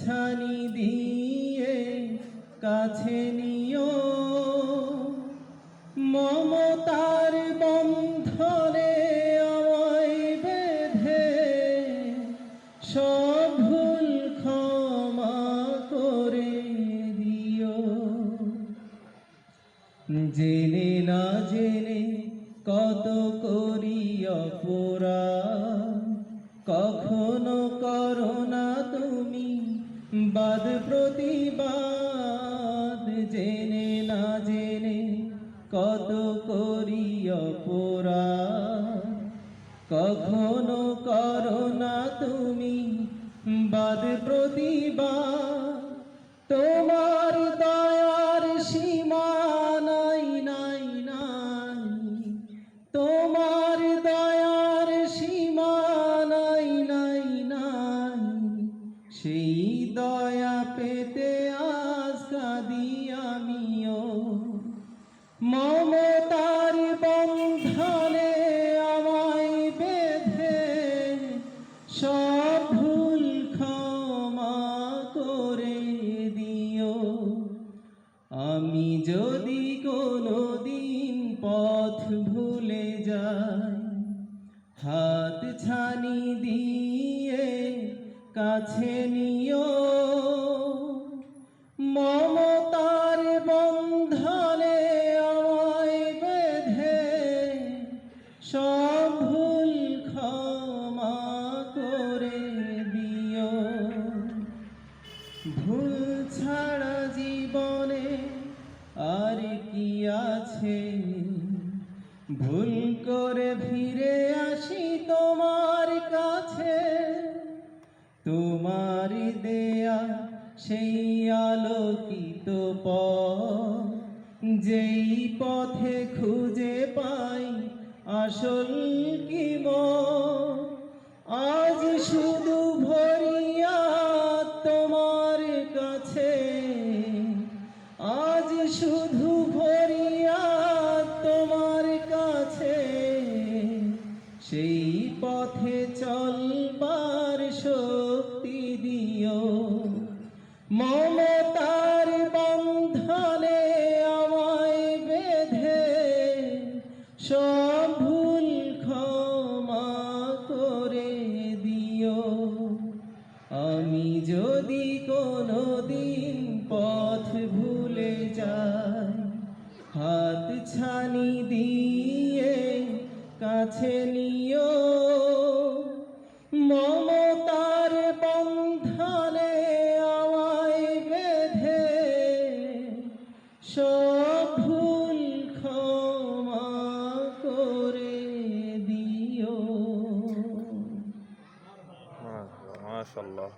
ছানি দিয়ে কাছে নিও। মমতার বন্ধনে আমায় বেঁধে, সব ভুল ক্ষমা করে দিও। জেনে না জেনে কত করি অপরা কখনো করো না তুমি বাদ প্রতিবাদ, জেনে না জেনে কত করি অপরা কখনো করো না তুমি বাদ প্রতিবাদ। তোমার দয়ার সীমা নাই নাই। নাই তোমার দয়ার সীমা নাই নাই নাই। সেই দয়া পেতে আজ কাঁদি আমিও। মমতার বন্ধনে আমায় বেঁধে সব ভুল ক্ষমা করে দিও। আমি যদি কোনো দিন পথ ভুলে যাই, হাত ছানি দিয়ে কাছে নিও আছে। ভুল করে ফিরে আসি তোমার কাছে। তোমার দেয়া সেই আলোকিত পথ। যেই পথে খুঁজে পাই আসল কি মন? সেই পথে চলবার শক্তি দিও, মমতার বন্ধনে আমায় বেঁধে, সব ভুল ক্ষমা করে দিও। আমি যদি কোনো দিন পথ ভুলে যাই, হাত ছানি দিয়ে কাছে নিও। মমতার বন্ধনে আমায় বেঁধে সব ভুল ক্ষমা করে দিও। মাশাল্লাহ